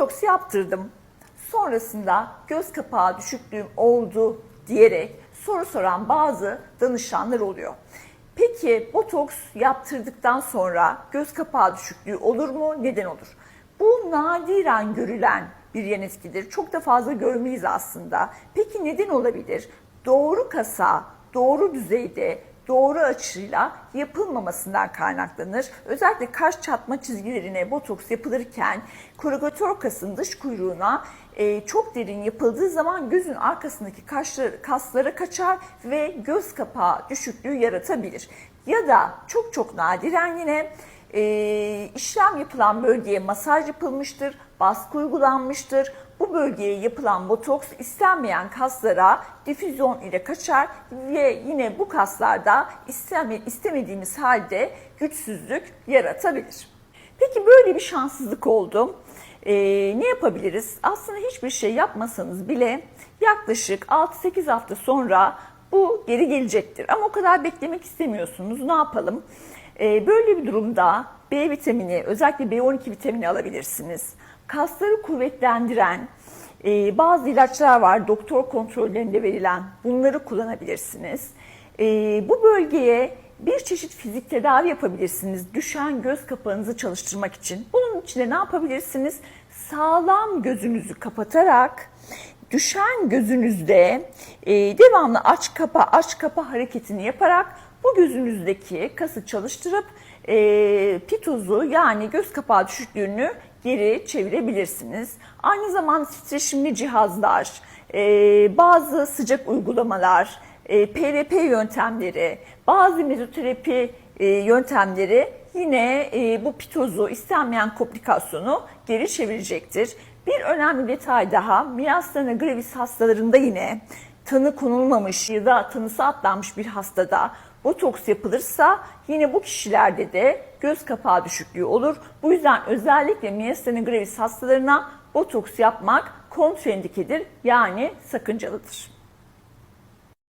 botoks yaptırdım. Sonrasında göz kapağı düşüklüğüm oldu diyerek soru soran bazı danışanlar oluyor. Peki botoks yaptırdıktan sonra göz kapağı düşüklüğü olur mu? Neden olur? Bu nadiren görülen bir yan etkidir. Çok da fazla görmeyiz aslında. Peki neden olabilir? Doğru kasa, doğru düzeyde, doğru açıyla yapılmamasından kaynaklanır. Özellikle kaş çatma çizgilerine botoks yapılırken korrugatör kasın dış kuyruğuna e, çok derin yapıldığı zaman gözün arkasındaki kaşlar, kaslara kaçar ve göz kapağı düşüklüğü yaratabilir. Ya da çok çok nadiren yine e, işlem yapılan bölgeye masaj yapılmıştır, baskı uygulanmıştır. Bu bölgeye yapılan botoks istenmeyen kaslara difüzyon ile kaçar ve yine bu kaslarda isteme, istemediğimiz halde güçsüzlük yaratabilir. Peki böyle bir şanssızlık oldu. Ee, ne yapabiliriz? Aslında hiçbir şey yapmasanız bile yaklaşık 6-8 hafta sonra bu geri gelecektir. Ama o kadar beklemek istemiyorsunuz. Ne yapalım? Ee, böyle bir durumda B vitamini, özellikle B12 vitamini alabilirsiniz. Kasları kuvvetlendiren e, bazı ilaçlar var doktor kontrollerinde verilen. Bunları kullanabilirsiniz. E, bu bölgeye bir çeşit fizik tedavi yapabilirsiniz. Düşen göz kapağınızı çalıştırmak için. Bunun için de ne yapabilirsiniz? Sağlam gözünüzü kapatarak düşen gözünüzde e, devamlı aç kapa aç kapa hareketini yaparak bu gözünüzdeki kası çalıştırıp e, pitozu yani göz kapağı düşüklüğünü geri çevirebilirsiniz. Aynı zamanda titreşimli cihazlar, e, bazı sıcak uygulamalar, e, PRP yöntemleri, bazı mezoterapi e, yöntemleri yine e, bu pitozu istenmeyen komplikasyonu geri çevirecektir. Bir önemli detay daha, miastenia gravis hastalarında yine tanı konulmamış ya da tanısı atlanmış bir hastada botoks yapılırsa yine bu kişilerde de göz kapağı düşüklüğü olur. Bu yüzden özellikle miastenia gravis hastalarına botoks yapmak kontraindikedir yani sakıncalıdır.